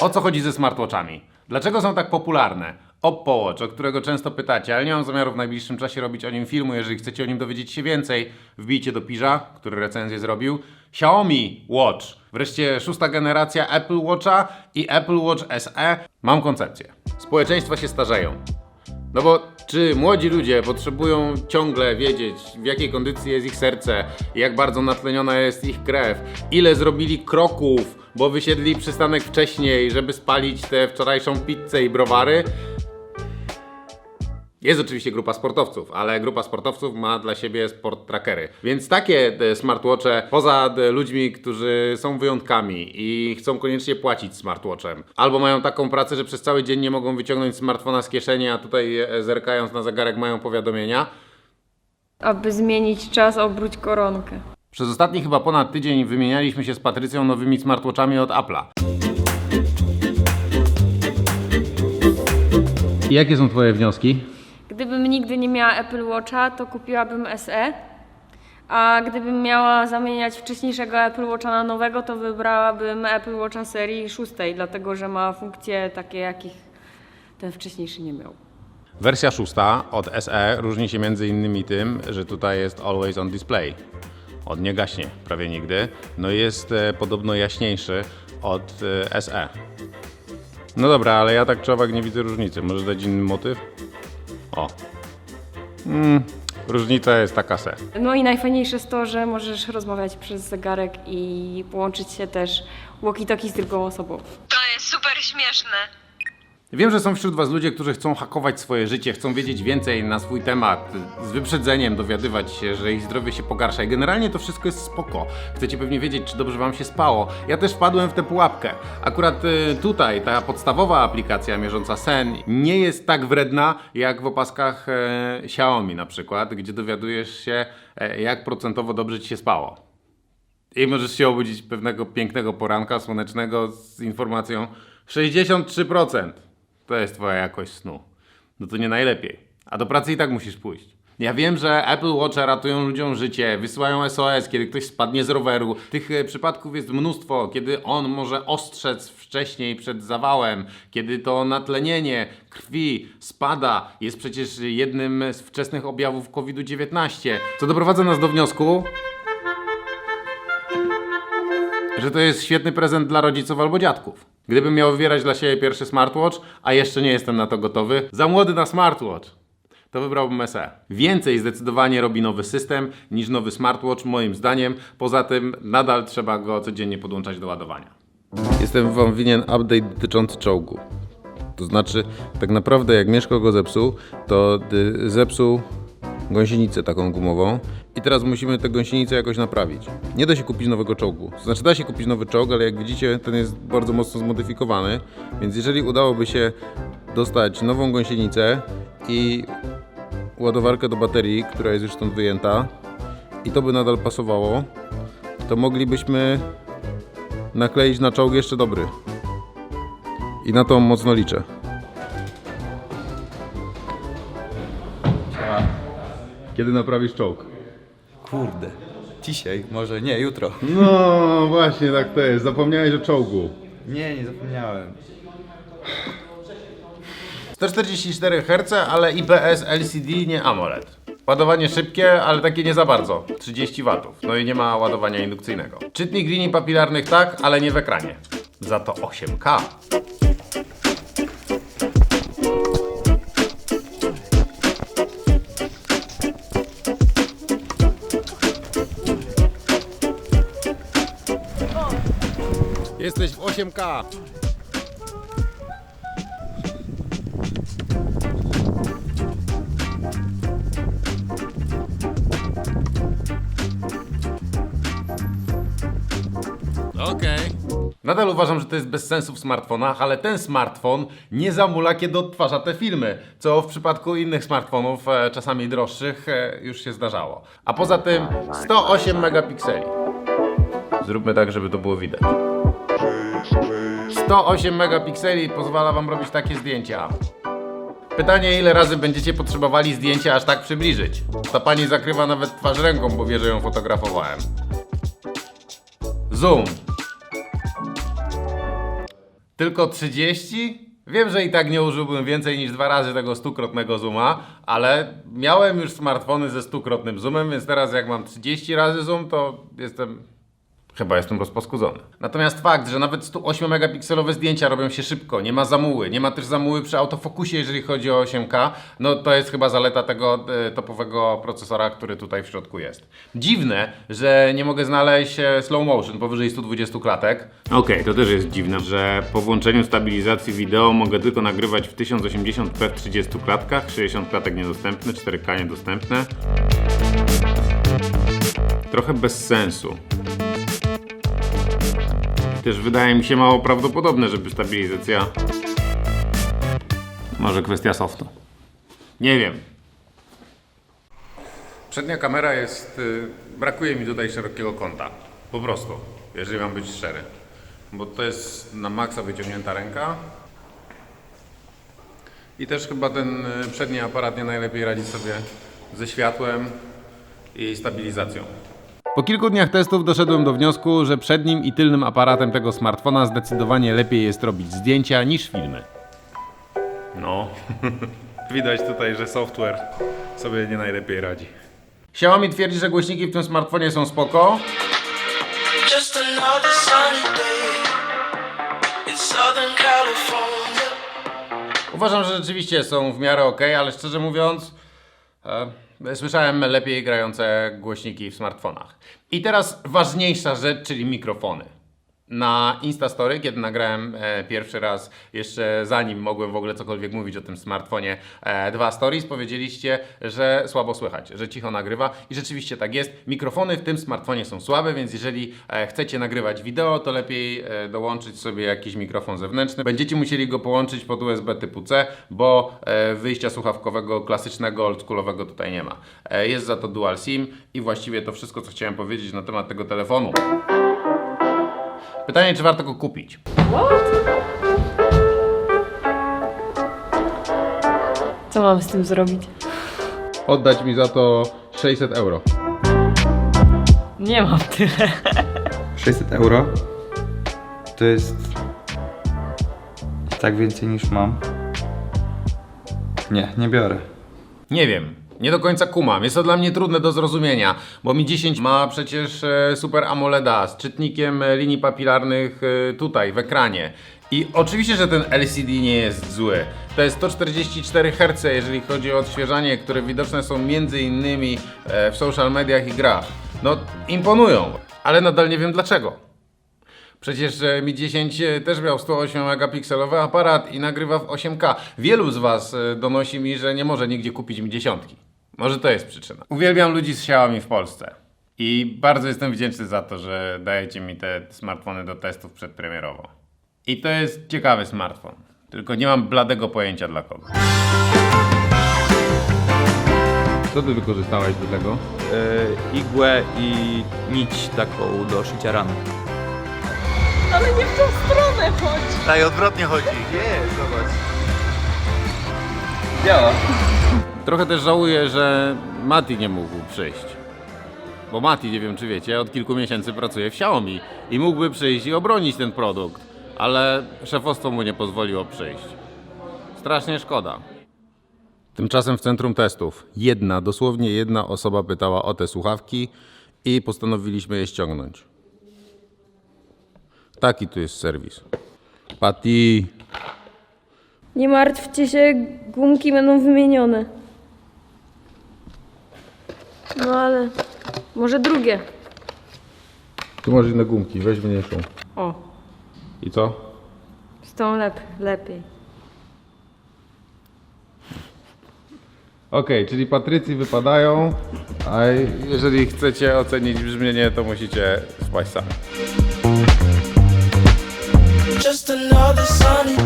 O co chodzi ze smartwatchami? Dlaczego są tak popularne? Oppo Watch, o którego często pytacie, ale nie mam zamiaru w najbliższym czasie robić o nim filmu. Jeżeli chcecie o nim dowiedzieć się więcej, wbijcie do Piża, który recenzję zrobił. Xiaomi Watch, wreszcie szósta generacja Apple Watcha i Apple Watch SE. Mam koncepcję. Społeczeństwa się starzeją. No bo czy młodzi ludzie potrzebują ciągle wiedzieć, w jakiej kondycji jest ich serce, jak bardzo natleniona jest ich krew, ile zrobili kroków, bo wysiedli przystanek wcześniej, żeby spalić tę wczorajszą pizzę i browary? Jest oczywiście grupa sportowców, ale grupa sportowców ma dla siebie sport trackery. Więc takie e, smartwatche, poza e, ludźmi, którzy są wyjątkami i chcą koniecznie płacić smartwatchem, albo mają taką pracę, że przez cały dzień nie mogą wyciągnąć smartfona z kieszeni, a tutaj e, zerkając na zegarek mają powiadomienia. Aby zmienić czas, obróć koronkę. Przez ostatni chyba ponad tydzień wymienialiśmy się z Patrycją nowymi smartwatchami od Apple'a. Jakie są Twoje wnioski? Gdybym nigdy nie miała Apple Watcha, to kupiłabym SE. A gdybym miała zamieniać wcześniejszego Apple Watcha na nowego, to wybrałabym Apple Watcha serii 6, dlatego że ma funkcje takie, jakich ten wcześniejszy nie miał. Wersja szósta od SE różni się między innymi tym, że tutaj jest Always on Display. On nie gaśnie prawie nigdy. No jest e, podobno jaśniejszy od e, SE. No dobra, ale ja tak czy owak nie widzę różnicy. Możesz dać inny motyw? O. Mm, różnica jest taka se. No i najfajniejsze jest to, że możesz rozmawiać przez zegarek i połączyć się też walkie-talkie z drugą osobą. To jest super śmieszne. Wiem, że są wśród Was ludzie, którzy chcą hakować swoje życie, chcą wiedzieć więcej na swój temat, z wyprzedzeniem dowiadywać się, że ich zdrowie się pogarsza i generalnie to wszystko jest spoko. Chcecie pewnie wiedzieć, czy dobrze Wam się spało. Ja też wpadłem w tę pułapkę. Akurat y, tutaj ta podstawowa aplikacja mierząca sen nie jest tak wredna jak w opaskach e, Xiaomi na przykład, gdzie dowiadujesz się, e, jak procentowo dobrze Ci się spało. I możesz się obudzić pewnego pięknego poranka słonecznego z informacją 63%. To jest twoja jakość snu. No to nie najlepiej. A do pracy i tak musisz pójść. Ja wiem, że Apple Watcha ratują ludziom życie, wysyłają SOS, kiedy ktoś spadnie z roweru. Tych e, przypadków jest mnóstwo, kiedy on może ostrzec wcześniej przed zawałem, kiedy to natlenienie krwi spada, jest przecież jednym z wczesnych objawów COVID-19. Co doprowadza nas do wniosku, że to jest świetny prezent dla rodziców albo dziadków. Gdybym miał wybierać dla siebie pierwszy smartwatch, a jeszcze nie jestem na to gotowy, za młody na smartwatch, to wybrałbym SE. Więcej zdecydowanie robi nowy system niż nowy smartwatch, moim zdaniem. Poza tym nadal trzeba go codziennie podłączać do ładowania. Jestem wam winien update dotyczący czołgu. To znaczy, tak naprawdę jak Mieszko go zepsuł, to y, zepsuł gąsienicę taką gumową i teraz musimy tę gąsienicę jakoś naprawić. Nie da się kupić nowego czołgu. Znaczy da się kupić nowy czołg, ale jak widzicie ten jest bardzo mocno zmodyfikowany, więc jeżeli udałoby się dostać nową gąsienicę i ładowarkę do baterii, która jest już stąd wyjęta i to by nadal pasowało, to moglibyśmy nakleić na czołg jeszcze dobry. I na to mocno liczę. Kiedy naprawisz czołg? Kurde. Dzisiaj, może nie, jutro. No właśnie tak to jest. Zapomniałeś o czołgu. Nie, nie zapomniałem. 144 Hz, ale IPS LCD, nie AMOLED. Ładowanie szybkie, ale takie nie za bardzo. 30 W. No i nie ma ładowania indukcyjnego. Czytnik linii papilarnych tak, ale nie w ekranie. Za to 8K. Jesteś w 8K. Okej. Nadal uważam, że to jest bez sensu w smartfonach, ale ten smartfon nie zamula, kiedy odtwarza te filmy, co w przypadku innych smartfonów, e, czasami droższych, e, już się zdarzało. A poza tym 108 megapikseli. Zróbmy tak, żeby to było widać. 108 megapikseli pozwala Wam robić takie zdjęcia. Pytanie, ile razy będziecie potrzebowali zdjęcia aż tak przybliżyć? Ta pani zakrywa nawet twarz ręką, bo wie, że ją fotografowałem. Zoom. Tylko 30? Wiem, że i tak nie użyłbym więcej niż dwa razy tego stukrotnego zooma, ale miałem już smartfony ze stukrotnym zoomem, więc teraz jak mam 30 razy zoom, to jestem Chyba jestem rozpaskudzony. Natomiast fakt, że nawet 108 megapikselowe zdjęcia robią się szybko, nie ma zamuły, nie ma też zamuły przy autofokusie, jeżeli chodzi o 8K, no to jest chyba zaleta tego e, topowego procesora, który tutaj w środku jest. Dziwne, że nie mogę znaleźć e, slow motion powyżej 120 klatek. Okej, to też jest dziwne, że po włączeniu stabilizacji wideo mogę tylko nagrywać w 1080p w 30 klatkach, 60 klatek niedostępne, 4K niedostępne. Trochę bez sensu. Też wydaje mi się mało prawdopodobne, żeby stabilizacja. Może kwestia softu. Nie wiem. Przednia kamera jest. y, brakuje mi tutaj szerokiego kąta. Po prostu, jeżeli mam być szczery. Bo to jest na maksa wyciągnięta ręka. I też chyba ten y, przedni aparat nie najlepiej radzi sobie ze światłem i stabilizacją. Po kilku dniach testów doszedłem do wniosku, że przednim i tylnym aparatem tego smartfona zdecydowanie lepiej jest robić zdjęcia niż filmy. No, widać tutaj, że software sobie nie najlepiej radzi. Xiaomi twierdzi, że głośniki w tym smartfonie są spoko. Uważam, że rzeczywiście są w miarę ok, ale szczerze mówiąc, e, słyszałem lepiej grające głośniki w smartfonach. I teraz ważniejsza rzecz, czyli mikrofony. Na Instastory, kiedy nagrałem e, pierwszy raz, jeszcze zanim mogłem w ogóle cokolwiek mówić o tym smartfonie, e, dwa stories, powiedzieliście, że słabo słychać, że cicho nagrywa i rzeczywiście tak jest. Mikrofony w tym smartfonie są słabe, więc jeżeli e, chcecie nagrywać wideo, to lepiej e, dołączyć sobie jakiś mikrofon zewnętrzny. Będziecie musieli go połączyć pod USB typu C, bo e, wyjścia słuchawkowego klasycznego, oldschoolowego tutaj nie ma. E, Jest za to dual SIM i właściwie to wszystko, co chciałem powiedzieć na temat tego telefonu. Pytanie, czy warto go kupić? Co mam z tym zrobić? Oddać mi za to 600 euro. Nie mam tyle. 600 euro to jest tak więcej niż mam. Nie, nie biorę. Nie wiem. Nie do końca kumam. Jest to dla mnie trudne do zrozumienia, bo Mi 10 ma przecież e, Super AMOLEDa z czytnikiem e, linii papilarnych e, tutaj w ekranie. I oczywiście, że ten LCD nie jest zły. To jest 144 Hz, jeżeli chodzi o odświeżanie, które widoczne są między innymi w social mediach i grach. No, imponują, ale nadal nie wiem dlaczego. Przecież Mi 10 też miał 108 megapikselowy aparat i nagrywa w 8K. Wielu z Was donosi mi, że nie może nigdzie kupić Mi 10. Może to jest przyczyna. Uwielbiam ludzi z Xiaomi w Polsce. I bardzo jestem wdzięczny za to, że dajecie mi te smartfony do testów przedpremierowo. I to jest ciekawy smartfon. Tylko nie mam bladego pojęcia dla kogo. Co ty wykorzystałeś do tego? e, igłę i nić taką do szycia ran. Tak, odwrotnie chodzi. Nie, zobacz. Trochę też żałuję, że Mati nie mógł przyjść. Bo Mati, nie wiem czy wiecie, od kilku miesięcy pracuje w Xiaomi i mógłby przyjść i obronić ten produkt, ale szefostwo mu nie pozwoliło przyjść. Strasznie szkoda. Tymczasem w centrum testów jedna, dosłownie jedna osoba pytała o te słuchawki i postanowiliśmy je ściągnąć. Taki tu jest serwis. Patty, Nie martwcie się, gumki będą wymienione. No ale może drugie. tu masz inne gumki, weź mniejszą. O, I co? z tą lep lepiej. Okej, czyli Patrycji wypadają, a jeżeli chcecie ocenić brzmienie, to musicie spać sami. Just another sunny